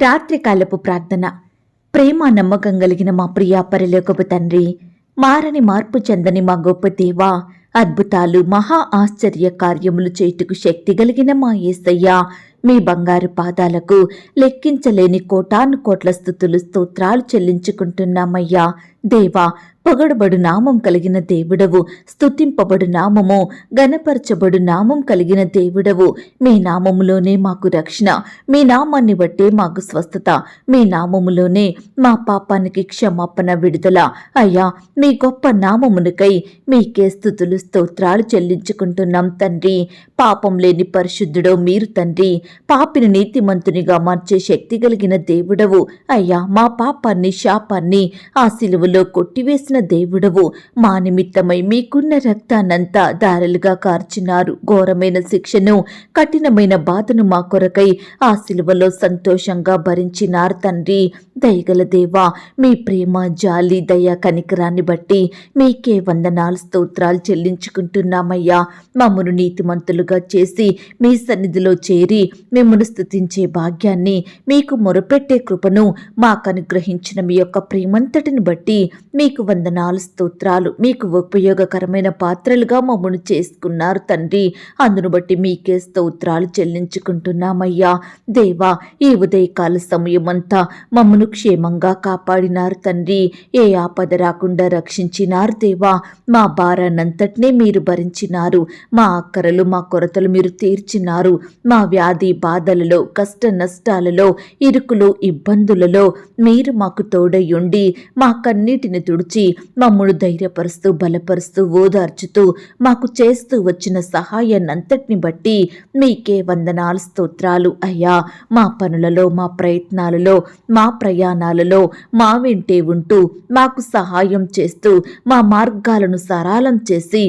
రాత్రికాలపు ప్రార్థన. ప్రేమ నమ్మకం కలిగిన మా ప్రియా పరిలోకపు తండ్రి మారని మార్పు చెందని మా గొప్ప దేవా అద్భుతాలు మహా ఆశ్చర్య కార్యములు చేటుకు శక్తి కలిగిన మా యేసయ్య మీ బంగారు పాదాలకు లెక్కించలేని కోటాను కోట్ల స్థుతులు స్తోత్రాలు చెల్లించుకుంటున్నామయ్యా. దేవా పొగడబడు నామం కలిగిన దేవుడవు స్థుతింపబడు నామము గనపరచబడు నామం కలిగిన దేవుడవు. మీ నామములోనే మాకు రక్షణ మీ నామాన్ని బట్టే మాకు స్వస్థత మీ నామములోనే మా పాపానికి క్షమాపణ విడుదల. అయ్యా మీ గొప్ప నామమునికై మీకే స్థుతులు స్తోత్రాలు చెల్లించుకుంటున్నాం తండ్రి. పాపం లేని పరిశుద్ధుడో మీరు తండ్రి. పాపిని నీతిమంతునిగా మార్చే శక్తి కలిగిన దేవుడవు. అయ్యా మా పాపాన్ని శాపాన్ని ఆ సిలువలో కొట్టివేసిన దేవుడవు. మా నిమిత్తమై మీకున్న రక్తాన్నంతా దారలుగా కార్చినారు. ఘోరమైన శిక్షను కఠినమైన బాధను మా కొరకై ఆ సిలువలో సంతోషంగా భరించినారు తండ్రి. దయగల దేవా మీ ప్రేమ జాలి దయ కనికరాన్ని బట్టి మీకే వందనాలు స్తోత్రాలు చెల్లించుకుంటున్నామయ్యా. మమ్మను నీతిమంతులుగా చేసి మీ సన్నిధిలో చేరి మిమ్మను స్తుతించే భాగ్యాన్ని మీకు మొరపెట్టే కృపను మాకు అనుగ్రహించిన మీ యొక్క ప్రేమంతటిని బట్టి మీకు వందనాలు స్తోత్రాలు మీకు ఉపయోగకరమైన పాత్రలుగా మమ్మను చేసుకున్నారు తండ్రి. అందును బట్టి మీకే స్తోత్రాలు చెల్లించుకుంటున్నామయ్యా. దేవా ఈ ఉదయకాల సమయమంతా మమ్మను క్షేమంగా కాపాడినారు తండ్రి. ఏ ఆపద రాకుండా రక్షించినారు దేవా. మా భారాన్నంతటినే మీరు భరించినారు. మా అక్కరలు మా కొరతలు మీరు తీర్చినారు. మా వ్యాధి బాధలలో కష్ట నష్టాలలో ఇరుకులు ఇబ్బందులలో మీరు మాకు తోడయ్యుండి మా కన్నీటిని తుడిచి మమ్మను ధైర్యపరుస్తూ బలపరుస్తూ ఓదార్చుతూ మాకు చేస్తూ వచ్చిన సహాయాన్నంతటిని బట్టి మీకే వందనాలు స్తోత్రాలు. అయ్యా మా పనులలో మా ప్రయత్నాలలో మా ప్రయాణాలలో మా వెంటే ఉంటూ మాకు సహాయం చేస్తూ మా మార్గాలను సరళం చేసి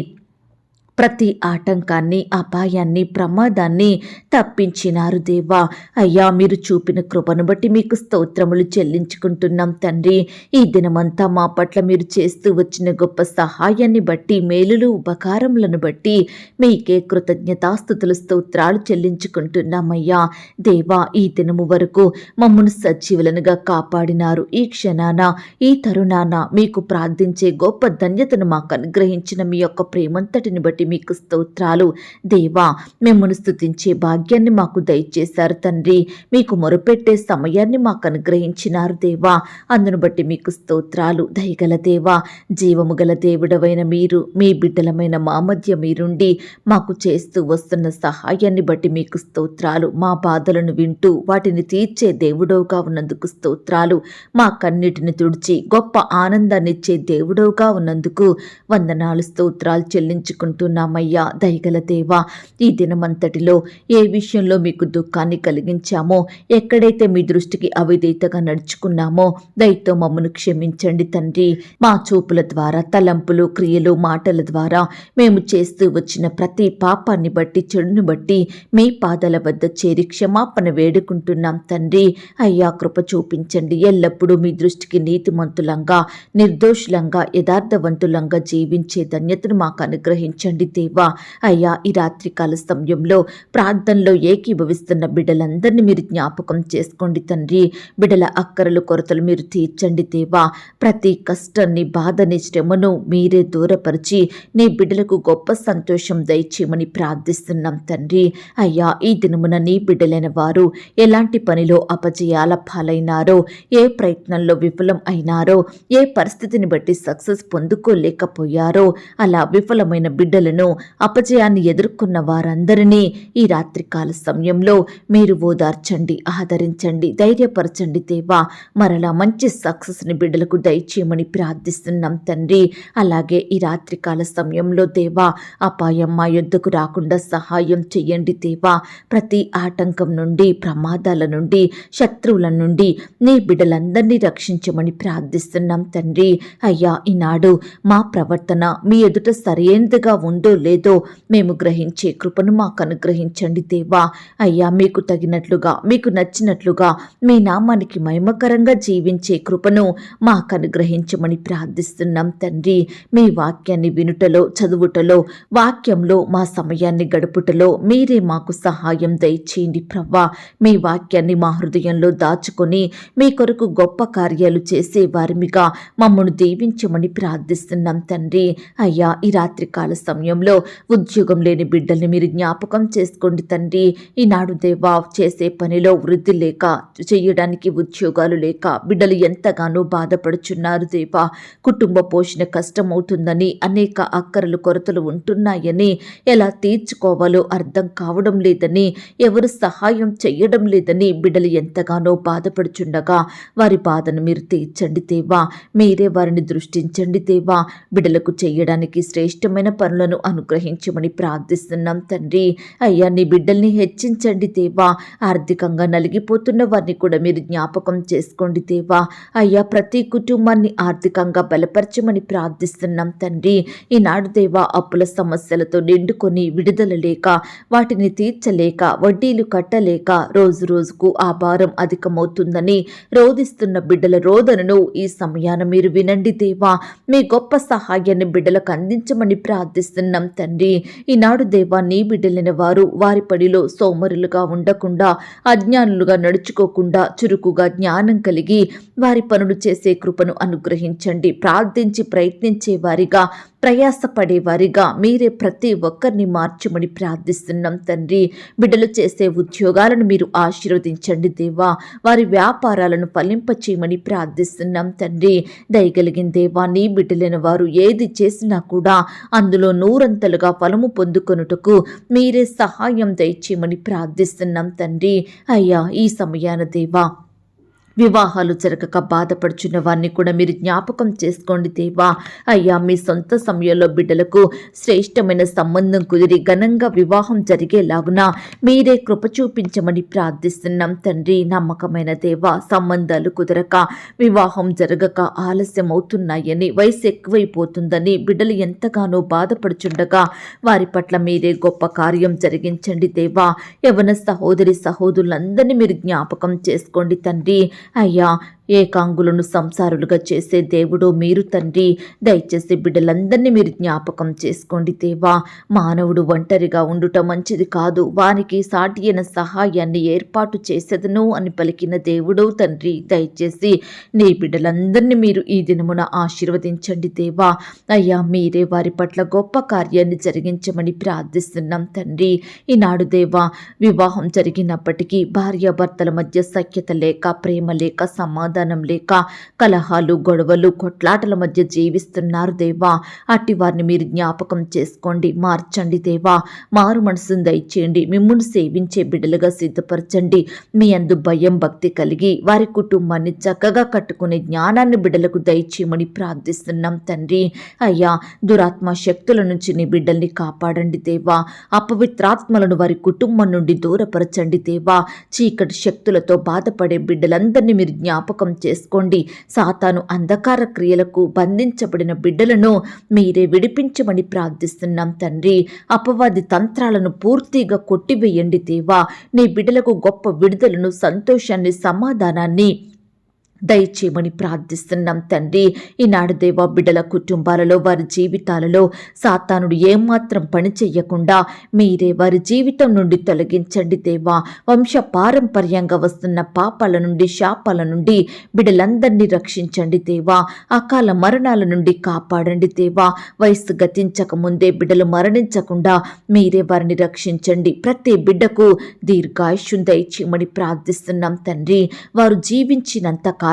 ప్రతి ఆటంకాన్ని అపాయాన్ని ప్రమాదాన్ని తప్పించినారు దేవా. అయ్యా మీరు చూపిన కృపను బట్టి మీకు స్తోత్రములు చెల్లించుకుంటున్నాం తండ్రి. ఈ దినమంతా మా పట్ల మీరు చేస్తూ వచ్చిన గొప్ప సహాయాన్ని బట్టి మేలులు ఉపకారములను బట్టి మీకే కృతజ్ఞతాస్థుతులు స్తోత్రాలు చెల్లించుకుంటున్నామయ్యా. దేవా ఈ దినము వరకు మమ్మను సజీవులనుగా కాపాడినారు. ఈ క్షణాన ఈ తరుణాన మీకు ప్రార్థించే గొప్ప ధన్యతను మాకు అనుగ్రహించిన మీ యొక్క ప్రేమంతటిని బట్టి మీకు స్తోత్రాలు. దేవా మిమ్మల్ని స్థుతించే భాగ్యాన్ని మాకు దయచేశారు తండ్రి. మీకు మొరపెట్టే సమయాన్ని మాకు అనుగ్రహించినారు దేవా. అందును బట్టి మీకు స్తోత్రాలు దయగల దేవా. జీవము గల దేవుడవైన మీరు మీ బిడ్డలమైన మా మధ్య మీరుండి మాకు చేస్తూ వస్తున్న సహాయాన్ని బట్టి మీకు స్తోత్రాలు. మా బాధలను వింటూ వాటిని తీర్చే దేవుడవుగా ఉన్నందుకు స్తోత్రాలు. మా కన్నిటిని తుడిచి గొప్ప ఆనందాన్నిచ్చే దేవుడవుగా ఉన్నందుకు వందనాలు స్తోత్రాలు చెల్లించుకుంటున్నామయ్యా దయగల దేవా ఈ దినమంతటిలో ఏ విషయంలో మీకు దుఃఖాన్ని కలిగించామో ఎక్కడైతే మీ దృష్టికి అవిధేయతగా నడుచుకున్నామో దయతో మమ్మను క్షమించండి తండ్రి. మా చూపుల ద్వారా తలంపులు క్రియలు మాటల ద్వారా మేము చేస్తూ వచ్చిన ప్రతి పాపాన్ని బట్టి చెడును బట్టి మీ పాదాల వద్ద చేరి క్షమాపణ వేడుకుంటున్నాం తండ్రి. అయ్యా కృప చూపించండి. ఎల్లప్పుడూ మీ దృష్టికి నీతిమంతులంగా నిర్దోషులంగా యథార్థవంతులంగా జీవించే ధన్యతను మాకు అనుగ్రహించండి. దేవా అయ్యా ఈ రాత్రికాల సమయంలో ప్రార్థనలో ఏకీభవిస్తున్న బిడ్డలందరినీ మీరు జ్ఞాపకం చేసుకోండి తండ్రి. బిడ్డల అక్కరలు కొరతలు మీరు తీర్చండి దేవా. ప్రతి కష్టాన్ని బాధని శ్రమను మీరే దూరపరిచి నీ బిడ్డలకు గొప్ప సంతోషం దయచేయమని ప్రార్థిస్తున్నాం తండ్రి. అయ్యా ఈ దినమున నీ బిడ్డలైన వారు ఎలాంటి పనిలో అపజయాల పాలైనారో ఏ ప్రయత్నంలో విఫలం అయినారో ఏ పరిస్థితిని బట్టి సక్సెస్ పొందుకోలేకపోయారో అలా విఫలమైన బిడ్డలను అపజయాన్ని ఎదుర్కొన్న వారందరినీ ఈ రాత్రికాల సమయంలో మీరు ఓదార్చండి ఆదరించండి ధైర్యపరచండి దేవా. మరలా మంచి సక్సెస్ని బిడ్డలకు దయచేయమని ప్రార్థిస్తున్నాం తండ్రి. అలాగే ఈ రాత్రికాల సమయంలో దేవా అపాయం మా యుద్ధకు రాకుండా సహాయం చెయ్యండి దేవా. ప్రతి ఆటంకం నుండి ప్రమాదాల నుండి శత్రువుల నుండి నీ బిడ్డలందరినీ రక్షించమని ప్రార్థిస్తున్నాం తండ్రి. అయ్యా ఈనాడు మా ప్రవర్తన మీ ఎదుట సరైనదిగా ఉంది ఉందో లేదో మేము గ్రహించే కృపను మాకు అనుగ్రహించండి దేవా. అయ్యా మీకు తగినట్లుగా మీకు నచ్చినట్లుగా మీ నామానికి మహిమకరంగా జీవించే కృపను మాకు అనుగ్రహించమని ప్రార్థిస్తున్నాం తండ్రి. మీ వాక్యాన్ని వినుటలో చదువుటలో వాక్యంలో మా సమయాన్ని గడుపుటలో మీరే మాకు సహాయం దయచేయండి ప్రవ్వా. మీ వాక్యాన్ని మా హృదయంలో దాచుకొని మీ కొరకు గొప్ప కార్యాలు చేసే వారిమిగా మమ్మను దీవించమని ప్రార్థిస్తున్నాం తండ్రి. అయ్యా ఈ రాత్రి కాల సమయంలో ఉద్యోగం లేని బిడ్డల్ని మీరు జ్ఞాపకం చేసుకోండి తండ్రి. ఈనాడు దేవా చేసే పనిలో వృద్ధి లేక చేయడానికి ఉద్యోగాలు లేక బిడ్డలు ఎంతగానో బాధపడుచున్నారు దేవా. కుటుంబ పోషణ కష్టమవుతుందని అనేక అక్కరలు కొరతలు ఉంటున్నాయని ఎలా తీర్చుకోవాలో అర్థం కావడం లేదని ఎవరు సహాయం చేయడం లేదని బిడ్డలు ఎంతగానో బాధపడుచుండగా వారి బాధను మీరు తీర్చండి దేవా. మీరే వారిని దృష్టించండి దేవా. బిడ్డలకు చేయడానికి శ్రేష్టమైన పనులను అనుగ్రహించమని ప్రార్థిస్తున్నాం తండ్రి. అయ్యా నీ బిడ్డల్ని హెచ్చించండి దేవా. ఆర్థికంగా నలిగిపోతున్న వారిని కూడా మీరు జ్ఞాపకం చేసుకోండి దేవా. అయ్యా ప్రతి కుటుంబాన్ని ఆర్థికంగా బలపరచమని ప్రార్థిస్తున్నాం తండ్రి. ఈనాడు దేవా అప్పుల సమస్యలతో నిండుకొని విడుదల లేక వాటిని తీర్చలేక వడ్డీలు కట్టలేక రోజు రోజుకు ఆ భారం అధికమవుతుందని రోధిస్తున్న బిడ్డల రోదనను ఈ సమయాన మీరు వినండి దేవా. మీ గొప్ప సహాయాన్ని బిడ్డలకు అందించమని ప్రార్థిస్తున్నాం తండ్రి. ఈనాడు దేవా నీ బిడ్డలైన వారు వారి పడిలో సోమరులుగా ఉండకుండా అజ్ఞానులుగా నడుచుకోకుండా చురుకుగా జ్ఞానం కలిగి వారి పనులు చేసే కృపను అనుగ్రహించండి. ప్రార్థించి ప్రయత్నించే వారిగా ప్రయాసపడేవారిగా మీరే ప్రతి ఒక్కరిని మార్చమని ప్రార్థిస్తున్నాం తండ్రి. బిడ్డలు చేసే ఉద్యోగాలను మీరు ఆశీర్వదించండి దేవా. వారి వ్యాపారాలను ఫలింపచేయమని ప్రార్థిస్తున్నాం తండ్రి. దయగలిగిన దేవా నీ బిడ్డలైన వారు ఏది చేసినా కూడా అందులో నూరంతలుగా ఫలము పొందుకొనుటకు మీరే సహాయం దయచేయమని ప్రార్థిస్తున్నాం తండ్రి. అయ్యా ఈ సమయాన దేవా వివాహాలు జరగక బాధపడుచున్న వారిని కూడా మీరు జ్ఞాపకం చేసుకోండి దేవా. అయ్యా మీ సొంత సమయంలో బిడ్డలకు శ్రేష్టమైన సంబంధం కుదిరి ఘనంగా వివాహం జరిగేలాగున మీరే కృప చూపించమని ప్రార్థిస్తున్నాం తండ్రి. నమ్మకమైన దేవా సంబంధాలు కుదరక వివాహం జరగక ఆలస్యం అవుతున్నాయని వయసు ఎక్కువైపోతుందని బిడ్డలు ఎంతగానో బాధపడుచుండగా వారి పట్ల మీరే గొప్ప కార్యం జరిగించండి దేవా. యవన సహోదరి సహోదరులందరినీ మీరు జ్ఞాపకం చేసుకోండి తండ్రి. అయ్యా ఏకాంగులను సంసారులుగా చేసే దేవుడు మీరు తండ్రి. దయచేసి బిడ్డలందరినీ మీరు జ్ఞాపకం చేసుకోండి దేవా. మానవుడు ఒంటరిగా ఉండుట మంచిది కాదు. వానికి సాటి అయిన సహాయాన్ని ఏర్పాటు చేసేదను అని పలికిన దేవుడు తండ్రి. దయచేసి నీ బిడ్డలందరినీ మీరు ఈ దినమున ఆశీర్వదించండి దేవా. అయ్యా మీరే వారి పట్ల గొప్ప కార్యాన్ని జరిగించమని ప్రార్థిస్తున్నాం తండ్రి. ఈనాడు దేవా వివాహం జరిగినప్పటికీ భార్యాభర్తల మధ్య సఖ్యత లేక ప్రేమ లేక సమాధానం లేక కలహాలు గొడవలు కొట్లాటల మధ్య జీవిస్తున్నారు దేవా. అట్టి వారిని మీరు జ్ఞాపకం చేసుకోండి. మార్చండి దేవా. మారు మనసును దయచేయండి. మిమ్మల్ని సేవించే బిడ్డలుగా సిద్ధపరచండి. మీ అందు భయం భక్తి కలిగి వారి కుటుంబాన్ని చక్కగా కట్టుకునే జ్ఞానాన్ని బిడ్డలకు దయచేయమని ప్రార్థిస్తున్నాం తండ్రి. అయ్యా దురాత్మ శక్తుల నుంచి నీ బిడ్డల్ని కాపాడండి దేవా. అపవిత్రాత్మలను వారి కుటుంబం నుండి దూరపరచండి దేవా. చీకటి శక్తులతో బాధపడే బిడ్డలందరినీ మీరు జ్ఞాపకం చేసుకోండి. సాతాను అంధకార క్రియలకు బంధించబడిన బిడ్డలను మీరే విడిపించమని ప్రార్థిస్తున్నాం తండ్రి. అపవాది తంత్రాలను పూర్తిగా కొట్టివేయండి దేవా. నీ బిడ్డలకు గొప్ప విడుదలను సంతోషాన్ని సమాధానాన్ని దయచేయమని ప్రార్థిస్తున్నాం తండ్రి. ఈనాడు దేవా బిడ్డల కుటుంబాలలో వారి జీవితాలలో సాతానుడు ఏమాత్రం పని చెయ్యకుండా మీరే వారి జీవితం నుండి తొలగించండి దేవా. వంశ పారంపర్యంగా వస్తున్న పాపాల నుండి శాపాల నుండి బిడ్డలందరినీ రక్షించండి దేవా. అకాల మరణాల నుండి కాపాడండి దేవా. వయస్సు గతించక ముందే బిడ్డలు మరణించకుండా మీరే వారిని రక్షించండి. ప్రతి బిడ్డకు దీర్ఘాయుష్యం దయచేయమని ప్రార్థిస్తున్నాం తండ్రి. వారు జీవించినంత కాలం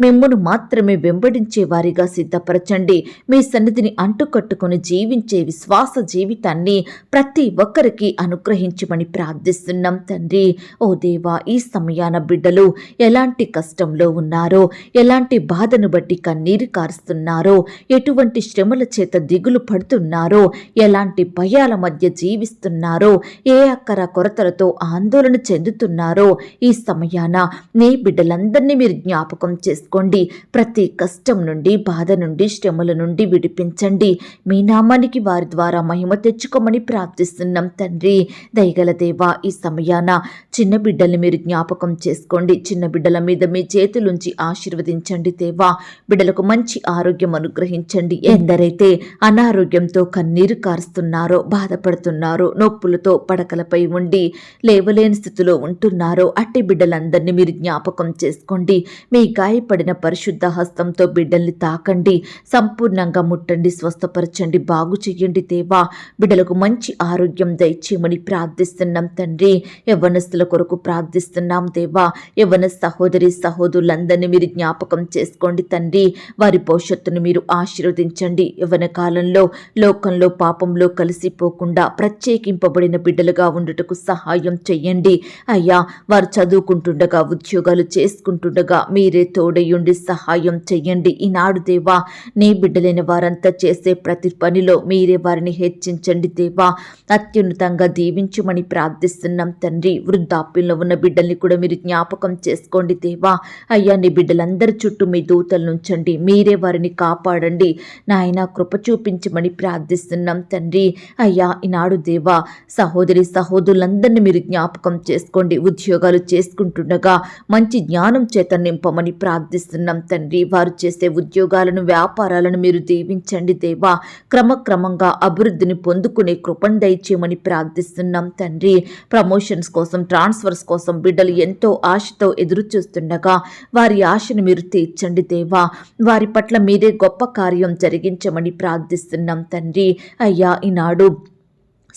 మిమ్మును మాత్రమే వెంబడించే వారిగా సిద్ధపరచండి. మీ సన్నిధిని అంటుకట్టుకుని జీవించే విశ్వాస జీవితాన్ని ప్రతి ఒక్కరికి అనుగ్రహించమని ప్రార్థిస్తున్నాం తండ్రి. ఓ దేవా ఈ సమయాన బిడ్డలు ఎలాంటి కష్టంలో ఉన్నారో ఎలాంటి బాధను బట్టి కన్నీరు కారుస్తున్నారో ఎటువంటి శ్రమల చేత దిగులు పడుతున్నారో ఎలాంటి భయాల మధ్య జీవిస్తున్నారో ఏ అక్కర కొరతలతో ఆందోళన చెందుతున్నారో ఈ సమయాన నీ బిడ్డలందరినీ మీరు జ్ఞాపకం జ్ఞాపకం చేసుకోండి. ప్రతి కష్టం నుండి బాధ నుండి శ్రమల నుండి విడిపించండి. మీ నామానికి వారి ద్వారా మహిమ తెచ్చుకోమని ప్రార్థిస్తున్నాం తండ్రి. దయగల దేవా ఈ సమయాన చిన్న బిడ్డల్ని మీరు జ్ఞాపకం చేసుకోండి. చిన్న బిడ్డల మీద మీ చేతులుంచి ఆశీర్వదించండి దేవా. బిడ్డలకు మంచి ఆరోగ్యం అనుగ్రహించండి. ఎందరైతే అనారోగ్యంతో కన్నీరు కారుస్తున్నారో బాధపడుతున్నారో నొప్పులతో పడకలపై ఉండి లేవలేని స్థితిలో ఉంటున్నారో అట్టి బిడ్డలందరినీ మీరు జ్ఞాపకం చేసుకోండి. మీ గాయపడిన పరిశుద్ధ హస్తంతో బిడ్డల్ని తాకండి. సంపూర్ణంగా ముట్టండి స్వస్థపరచండి బాగు చెయ్యండి దేవా. బిడ్డలకు మంచి ఆరోగ్యం దయచేయమని ప్రార్థిస్తున్నాం తండ్రి. యవ్వనస్తుల కొరకు ప్రార్థిస్తున్నాం దేవా. యవ్వన సహోదరి సహోదరులందరినీ మీరు జ్ఞాపకం చేసుకోండి తండ్రి. వారి భవిష్యత్తును మీరు ఆశీర్వదించండి. యవ్వన కాలంలో లోకంలో పాపంలో కలిసిపోకుండా ప్రత్యేకింపబడిన బిడ్డలుగా ఉండుటకు సహాయం చెయ్యండి అయ్యా వారు చదువుకుంటుండగా ఉద్యోగాలు చేసుకుంటుండగా మీ మీరే తోడయుండి సహాయం చెయ్యండి. ఈనాడు దేవా నీ బిడ్డలైన వారంతా చేసే ప్రతి పనిలో మీరే వారిని హెచ్చించండి దేవా. అత్యున్నతంగా దీవించమని ప్రార్థిస్తున్నాం తండ్రి. వృద్ధాప్యంలో ఉన్న బిడ్డల్ని కూడా మీరు జ్ఞాపకం చేసుకోండి దేవా. అయ్యా నీ బిడ్డలందరి చుట్టూ మీ దూతలు నుంచండి మీరే వారిని కాపాడండి. నాయన కృప చూపించమని ప్రార్థిస్తున్నాం తండ్రి. అయ్యా ఈనాడు దేవా సహోదరి సహోదరులందరినీ మీరు జ్ఞాపకం చేసుకోండి. ఉద్యోగాలు చేసుకుంటుండగా మంచి జ్ఞానం చేత నింపమని ప్రార్థిస్తున్నాం తండ్రి. వారు చేసే ఉద్యోగాలను వ్యాపారాలను మీరు దీవించండి దేవా. క్రమక్రమంగా అభివృద్ధిని పొందుకునే కృపను దయచేయమని ప్రార్థిస్తున్నాం తండ్రి. ప్రమోషన్స్ కోసం ట్రాన్స్ఫర్స్ కోసం బిడ్డలు ఎంతో ఆశతో ఎదురు చూస్తుండగా వారి ఆశను మీరు తీర్చండి దేవా. వారి పట్ల మీరే గొప్ప కార్యం జరిగించమని ప్రార్థిస్తున్నాం తండ్రి. అయ్యా ఈనాడు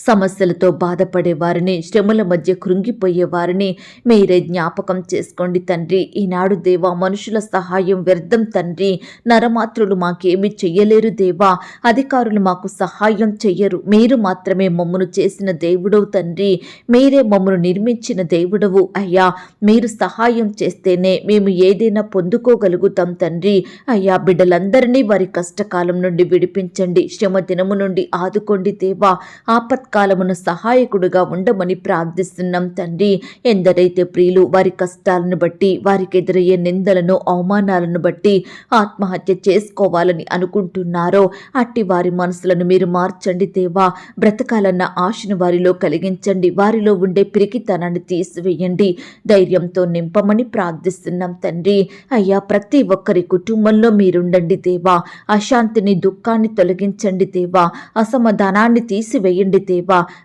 సమస్యలతో బాధపడే వారిని శ్రమల మధ్య కృంగిపోయే వారిని మీరే జ్ఞాపకం చేసుకోండి తండ్రి. ఈనాడు దేవా మనుషుల సహాయం వ్యర్థం తండ్రి. నరమాత్రులు మాకేమి చెయ్యలేరు దేవా. అధికారులు మాకు సహాయం చెయ్యరు. మీరు మాత్రమే మమ్మను చేసిన దేవుడవు తండ్రి. మీరే మమ్మను నిర్మించిన దేవుడవు అయ్యా. మీరు సహాయం చేస్తేనే మేము ఏదైనా పొందుకోగలుగుతాం తండ్రి. అయ్యా బిడ్డలందరినీ వారి కష్టకాలం నుండి విడిపించండి. శ్రమ దినము నుండి ఆదుకోండి దేవా. ఆపత్ ఆపత్కాలమున సహాయకుడుగా ఉండమని ప్రార్థిస్తున్నాం తండ్రి. ఎందరైతే ప్రియులు వారి కష్టాలను బట్టి వారికి ఎదురయ్యే నిందలను అవమానాలను బట్టి ఆత్మహత్య చేసుకోవాలని అనుకుంటున్నారో అట్టి వారి మనసులను మీరు మార్చండి దేవా. బ్రతకాలన్న ఆశను వారిలో కలిగించండి. వారిలో ఉండే పిరికితనాన్ని తీసివేయండి. ధైర్యంతో నింపమని ప్రార్థిస్తున్నాం తండ్రి. అయ్యా ప్రతి ఒక్కరి కుటుంబంలో మీరుండండి దేవా. అశాంతిని దుఃఖాన్ని తొలగించండి దేవా. అసమాధానాన్ని తీసివేయండి దేవా.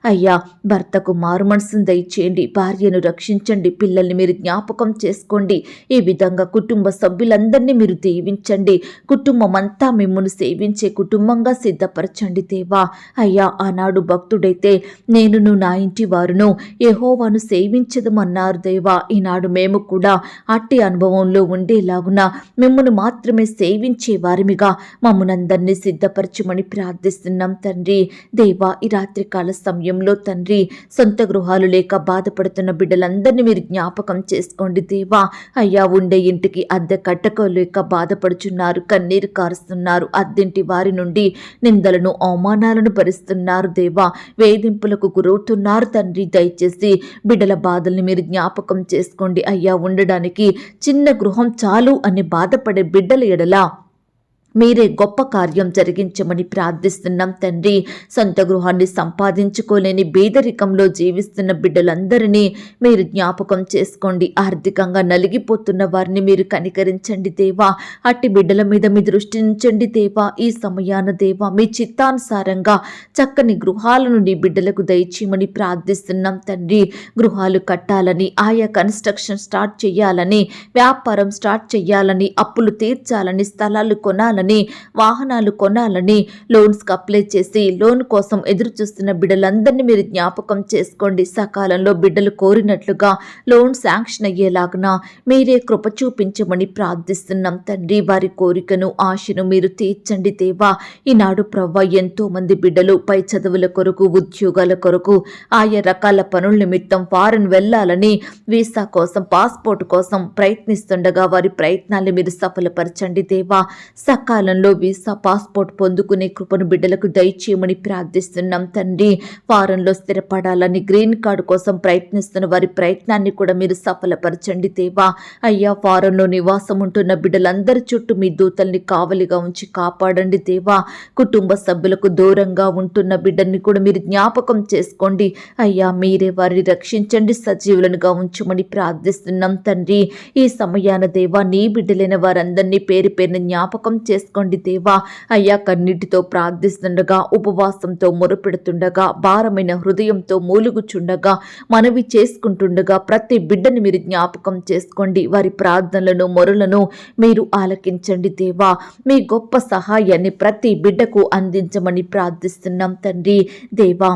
అయ్యా భర్తకు మారుమనసు దయచేయండి భార్యను రక్షించండి పిల్లల్ని మీరు జ్ఞాపకం చేసుకోండి ఈ విధంగా కుటుంబ సభ్యులందరినీ మీరు దీవించండి కుటుంబం అంతా మిమ్మల్ని సేవించే కుటుంబంగా సిద్ధపరచండి దేవా. అయ్యా ఆనాడు భక్తుడైతే నేనును నా ఇంటి వారును యెహోవాను సేవించదమన్నారు దేవా. ఈనాడు మేము కూడా అట్టి అనుభవంలో ఉండేలాగున మిమ్మల్ని మాత్రమే సేవించే వారిమిగా మమ్మల్నందరినీ సిద్ధపరచమని ప్రార్థిస్తున్నాం తండ్రి. దేవా ఈ రాత్రి కాల సమయంలో తండ్రి సొంత గృహాలు లేక బాధపడుతున్న బిడ్డలందరినీ మీరు జ్ఞాపకం చేసుకోండి దేవా. అయ్యా ఉండే ఇంటికి అద్దె కట్టకోలేక బాధపడుచున్నారు కన్నీరు కారుస్తున్నారు అద్దెంటి వారి నుండి నిందలను అవమానాలను భరిస్తున్నారు దేవా. వేధింపులకు గురవుతున్నారు తండ్రి దయచేసి బిడ్డల బాధల్ని మీరు జ్ఞాపకం చేసుకోండి. అయ్యా ఉండడానికి చిన్న గృహం చాలు అని బాధపడే బిడ్డల ఎడల మీరే గొప్ప కార్యం జరిగించమని ప్రార్థిస్తున్నాం తండ్రి. సొంత గృహాన్ని సంపాదించుకోలేని బీదరికంలో జీవిస్తున్న బిడ్డలందరినీ మీరు జ్ఞాపకం చేసుకోండి. ఆర్థికంగా నలిగిపోతున్న వారిని మీరు కనికరించండి దేవా. అట్టి బిడ్డల మీద మీ దృష్టి ఉంచండి దేవా. ఈ సమయాన దేవా మీ చిత్తానుసారంగా చక్కని గృహాలను నీ బిడ్డలకు దయచేయమని ప్రార్థిస్తున్నాం తండ్రి. గృహాలు కట్టాలని ఆయా కన్స్ట్రక్షన్ స్టార్ట్ చేయాలని వ్యాపారం స్టార్ట్ చేయాలని అప్పులు తీర్చాలని స్థలాలు కొనాలని వాహనాలు కొనాలని లోన్స్కి అప్లై చేసి లోన్ కోసం ఎదురు చూస్తున్న బిడ్డలందరినీ మీరు జ్ఞాపకం చేసుకోండి. సకాలంలో బిడ్డలు కోరినట్లుగా లోన్ శాంక్షన్ అయ్యేలాగున మీరే కృప చూపించమని ప్రార్థిస్తున్నాం. తండ్రి వారి కోరికను ఆశను మీరు తీర్చండి దేవా. ఈనాడు ప్రవ్వ ఎంతో మంది బిడ్డలు పై చదువుల కొరకు ఉద్యోగాల కొరకు ఆయా రకాల పనుల నిమిత్తం ఫారెన్ వెళ్ళాలని వీసా కోసం పాస్పోర్ట్ కోసం ప్రయత్నిస్తుండగా వారి ప్రయత్నాలు మీరు సఫలపరచండి దేవా. సకాల సకాలంలో వీసా పాస్పోర్ట్ పొందుకునే కృపను బిడ్డలకు దయచేయమని ప్రార్థిస్తున్నాం తండ్రి. ఫారంలో స్థిరపడాలని గ్రీన్ కార్డు కోసం ప్రయత్నిస్తున్న వారి ప్రయత్నాన్ని కూడా మీరు సఫలపరచండి దేవా. అయ్యా ఫారంలో నివాసం ఉంటున్న బిడ్డలందరి చుట్టూ మీ దూతల్ని కావలిగా ఉంచి కాపాడండి దేవా. కుటుంబ సభ్యులకు దూరంగా ఉంటున్న బిడ్డల్ని కూడా మీరు జ్ఞాపకం చేసుకోండి. అయ్యా మీరే వారిని రక్షించండి సజీవులనుగా ఉంచమని ప్రార్థిస్తున్నాం తండ్రి. ఈ సమయాన దేవా నీ బిడ్డలైన వారందరినీ పేరు పేరున జ్ఞాపకం చేసుకోండి దేవా. అయ్యా కన్నీటితో ప్రార్థిస్తుండగా ఉపవాసంతో మొరపెడుతుండగా భారమైన హృదయంతో మూలుగుచుండగా మనవి చేసుకుంటుండగా ప్రతి బిడ్డని మీరు జ్ఞాపకం చేసుకోండి. వారి ప్రార్థనలను మొరలను మీరు ఆలకించండి దేవా. మీ గొప్ప సహాయాన్ని ప్రతి బిడ్డకు అందించమని ప్రార్థిస్తున్నాం తండ్రి. దేవా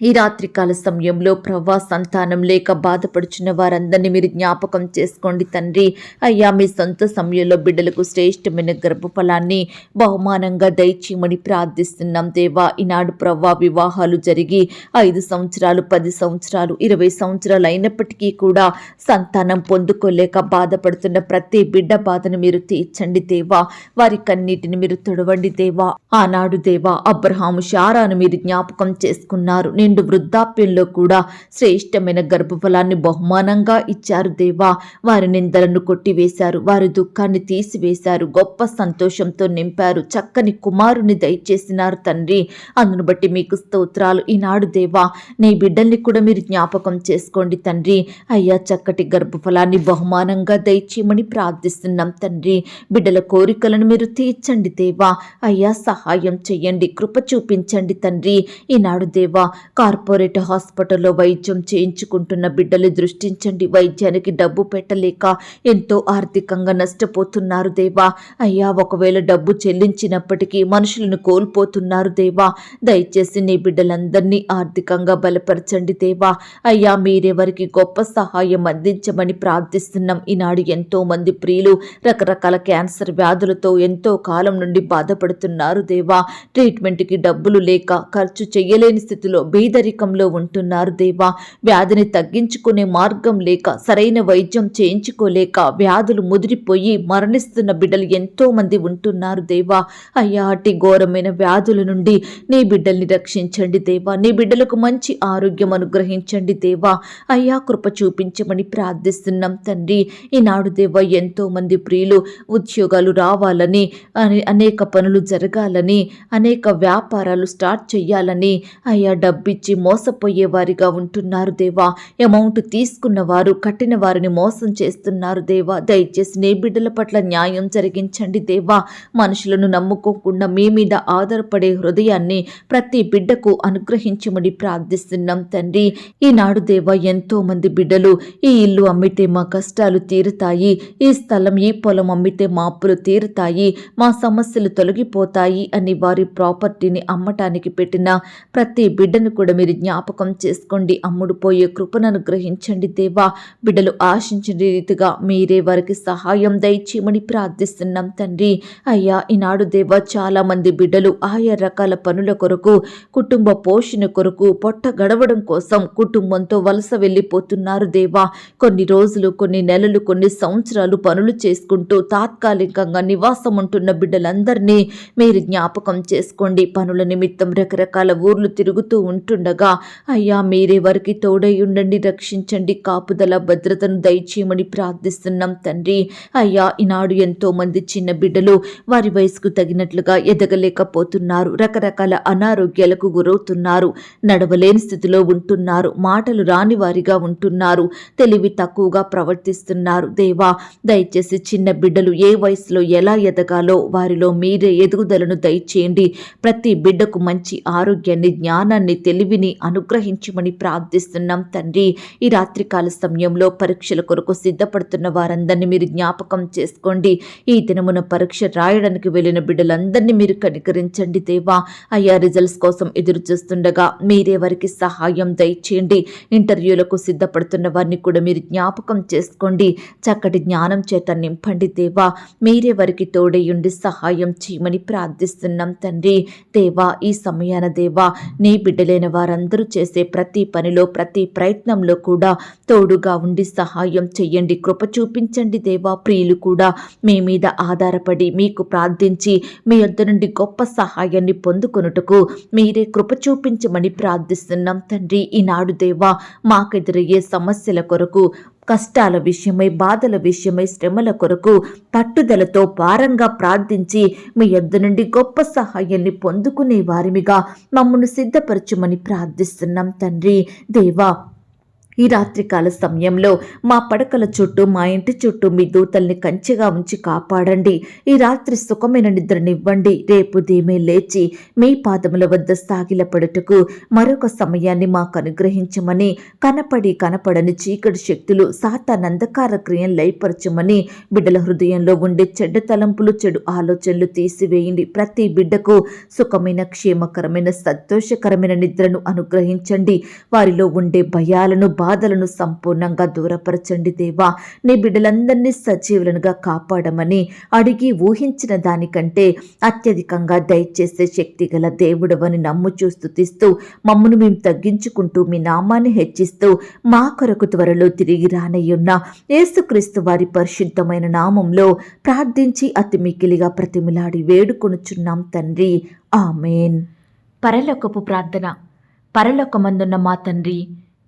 ఈ రాత్రికాల సమయంలో ప్రవ్వా సంతానం లేక బాధపడుచున్న వారందరినీ మీరు జ్ఞాపకం చేసుకోండి తండ్రి. అయ్యా మీ సొంత సమయంలో బిడ్డలకు శ్రేష్టమైన గర్భఫలాన్ని బహుమానంగా దయచేయమని ప్రార్థిస్తున్నాం దేవా. ఈనాడు ప్రవ్వా వివాహాలు జరిగి ఐదు సంవత్సరాలు పది సంవత్సరాలు ఇరవై సంవత్సరాలు అయినప్పటికీ కూడా సంతానం పొందుకోలేక బాధపడుతున్న ప్రతి బిడ్డ బాధను మీరు తీర్చండి దేవా. వారి కన్నీటిని మీరు తొడవండి దేవా. ఆనాడు దేవా అబ్రహాము షారాను మీరు జ్ఞాపకం చేసుకున్నారు. నేను పన్నెండు వృద్ధాప్యంలో కూడా శ్రేష్టమైన గర్భఫలాన్ని బహుమానంగా ఇచ్చారు దేవా. వారి నిందలను కొట్టివేశారు వారి దుఃఖాన్ని తీసివేశారు గొప్ప సంతోషంతో నింపారు చక్కని కుమారుని దయచేసినారు తండ్రి. అందును బట్టి మీకు స్తోత్రాలు. ఈనాడు దేవా నీ బిడ్డల్ని కూడా మీరు జ్ఞాపకం చేసుకోండి తండ్రి. అయ్యా చక్కటి గర్భఫలాన్ని బహుమానంగా దయచేయమని ప్రార్థిస్తున్నాం తండ్రి. బిడ్డల కోరికలను మీరు తీర్చండి దేవా. అయ్యా సహాయం చెయ్యండి కృప చూపించండి తండ్రి. ఈనాడు దేవా కార్పొరేట్ హాస్పిటల్లో వైద్యం చేయించుకుంటున్న బిడ్డలు దృష్టించండి. వైద్యానికి డబ్బు పెట్టలేక ఎంతో ఆర్థికంగా నష్టపోతున్నారు దేవా. అయ్యా ఒకవేళ డబ్బు చెల్లించినప్పటికీ మనుషులను కోల్పోతున్నారు దేవా. దయచేసి నీ బిడ్డలందరినీ ఆర్థికంగా బలపరచండి దేవా. అయ్యా మీరెవరికి గొప్ప సహాయం అందించమని ప్రార్థిస్తున్నాం. ఈనాడు ఎంతో మంది ప్రియులు రకరకాల క్యాన్సర్ వ్యాధులతో ఎంతో కాలం నుండి బాధపడుతున్నారు దేవా. ట్రీట్మెంట్కి డబ్బులు లేక ఖర్చు చేయలేని స్థితిలో పేదరికంలో ఉంటున్నారు దేవా. వ్యాధిని తగ్గించుకునే మార్గం లేక సరైన వైద్యం చేయించుకోలేక వ్యాధులు ముదిరిపోయి మరణిస్తున్న బిడ్డలు ఎంతో మంది ఉంటున్నారు దేవా. అయ్యా అటి ఘోరమైన వ్యాధుల నుండి నీ బిడ్డల్ని రక్షించండి దేవా. నీ బిడ్డలకు మంచి ఆరోగ్యం అనుగ్రహించండి దేవా. అయ్యా కృప చూపించమని ప్రార్థిస్తున్నాం తండ్రి. ఈనాడు దేవా ఎంతో మంది ప్రియులు ఉద్యోగాలు రావాలని అనేక పనులు జరగాలని అనేక వ్యాపారాలు స్టార్ట్ చేయాలని అయ్యా డబ్బు మోసపోయే వారిగా ఉంటున్నారు దేవా. అమౌంట్ తీసుకున్న వారు కట్టిన వారిని మోసం చేస్తున్నారు దేవా. దయచేసి నీ బిడ్డల పట్ల న్యాయం జరిగించండి దేవా. మనుషులను నమ్ముకోకుండా మీ మీద ఆధారపడే హృదయాన్ని ప్రతి బిడ్డకు అనుగ్రహించమని ప్రార్థిస్తున్నాం తండ్రి. ఈనాడు దేవా ఎంతో మంది బిడ్డలు ఈ ఇల్లు అమ్మితే మా కష్టాలు తీరుతాయి ఈ స్థలం ఈ పొలం అమ్మితే మా అప్పులు తీరుతాయి మా సమస్యలు తొలగిపోతాయి అని వారి ప్రాపర్టీని అమ్మటానికి పెట్టిన ప్రతి బిడ్డను కూడా మీరు జ్ఞాపకం చేసుకోండి. అమ్ముడు పోయే కృపను అనుగ్రహించండి దేవా. బిడ్డలు ఆశించిన రీతిగా మీరే వారికి సహాయం దయచేయమని ప్రార్థిస్తున్నాం తండ్రి. అయ్యా ఈనాడు దేవా చాలా మంది బిడ్డలు ఆయా రకాల పనుల కొరకు కుటుంబ పోషణ కొరకు పొట్ట గడవడం కోసం కుటుంబంతో వలస వెళ్ళిపోతున్నారు దేవా. కొన్ని రోజులు కొన్ని నెలలు కొన్ని సంవత్సరాలు పనులు చేసుకుంటూ తాత్కాలికంగా నివాసం ఉంటున్న బిడ్డలందరినీ మీరు జ్ఞాపకం చేసుకోండి. పనుల నిమిత్తం రకరకాల ఊర్లు తిరుగుతూ ఉంటుండగా అయ్యా మీరే వారికి తోడై ఉండండి రక్షించండి కాపుదల భద్రతను దయచేయమని ప్రార్థిస్తున్నాం తండ్రి. అయ్యా ఈనాడు ఎంతో మంది చిన్న బిడ్డలు వారి వయసుకు తగినట్లుగా ఎదగలేకపోతున్నారు రకరకాల అనారోగ్యాలకు గురవుతున్నారు నడవలేని స్థితిలో ఉంటున్నారు మాటలు రాని వారిగా ఉంటున్నారు తెలివి తక్కువగా ప్రవర్తిస్తున్నారు. దేవా దయచేసి చిన్న బిడ్డలు ఏ వయసులో ఎలా ఎదగాలో వారిలో మీరే ఎదుగుదలను దయచేయండి. ప్రతి బిడ్డకు మంచి ఆరోగ్యాన్ని జ్ఞానాన్ని తెలివిని అనుగ్రహించమని ప్రార్థిస్తున్నాం తండ్రి. ఈ రాత్రికాల సమయంలో పరీక్షల కొరకు సిద్ధపడుతున్న వారందరినీ మీరు జ్ఞాపకం చేసుకోండి. ఈ దినమున పరీక్ష రాయడానికి వెళ్ళిన బిడ్డలందరినీ మీరు కనికరించండి దేవా. అయ్యా రిజల్ట్స్ కోసం ఎదురు చూస్తుండగా మీరే వారికి సహాయం దయచేయండి. ఇంటర్వ్యూలకు సిద్ధపడుతున్న వారిని కూడా మీరు జ్ఞాపకం చేసుకోండి. చక్కటి జ్ఞానం చేత నింపండి దేవా. మీరే వారికి తోడయుండి సహాయం చేయమని ప్రార్థిస్తున్నాం తండ్రి. దేవా ఈ సమయాన దేవా నీ బిడ్డలైన వారందరూ చేసే ప్రతి పనిలో ప్రతి ప్రయత్నంలో కూడా తోడుగా ఉండి సహాయం చెయ్యండి. కృప చూపించండి దేవా ప్రియులు కూడా మీ మీద ఆధారపడి మీకు ప్రార్థించి మీ యొద్ద నుండి గొప్ప సహాయాన్ని పొందుకొనుటకు మీరే కృప చూపించమని ప్రార్థిస్తున్నాం తండ్రి. ఈనాడు దేవా మాకెదురయ్యే సమస్యల కొరకు కష్టాల విషయమై బాధల విషయమై శ్రమల కొరకు పట్టుదలతో భారంగా ప్రార్థించి మీ యొద్ద నుండి గొప్ప సహాయాన్ని పొందుకునే వారిమిగా మమ్మను సిద్ధపరచుమని ప్రార్థిస్తున్నాం తండ్రి. దేవా ఈ రాత్రికాల సమయంలో మా పడకల చుట్టూ మా ఇంటి చుట్టూ మీ దూతల్ని కంచెగా ఉంచి కాపాడండి. ఈ రాత్రి సుఖమైన నిద్రనివ్వండి. రేపు దీమే లేచి మీ పాదముల వద్ద సాగిలపడుటకు మరొక సమయాన్ని మాకు అనుగ్రహించమని కనపడి కనపడని చీకటి శక్తులు సాతానందకార క్రియను లయపరచమని బిడ్డల హృదయంలో ఉండే చెడ్డ తలంపులు చెడు ఆలోచనలు తీసివేయండి. ప్రతి బిడ్డకు సుఖమైన క్షేమకరమైన సంతోషకరమైన నిద్రను అనుగ్రహించండి. వారిలో ఉండే భయాలను బాధలను సంపూర్ణంగా దూరపరచండి దేవా. నీ బిడ్డలందరినీ సజీవులనుగా కాపాడమని అడిగి ఊహించిన దానికంటే అత్యధికంగా దయచేసే శక్తి గల దేవుడవని నమ్ముచూ స్థుతిస్తూ మమ్మను మేము తగ్గించుకుంటూ మీ నామాన్ని హెచ్చిస్తూ మా కొరకు త్వరలో తిరిగి రానయ్యున్న యేసుక్రీస్తు వారి పరిశుద్ధమైన నామంలో ప్రార్థించి అతి మిక్కిలిగా ప్రతిమిలాడి వేడుకొనుచున్నాం తండ్రి. ఆమెన్. పరలోకపు ప్రార్థన. పరలోకమందున్న మా తండ్రి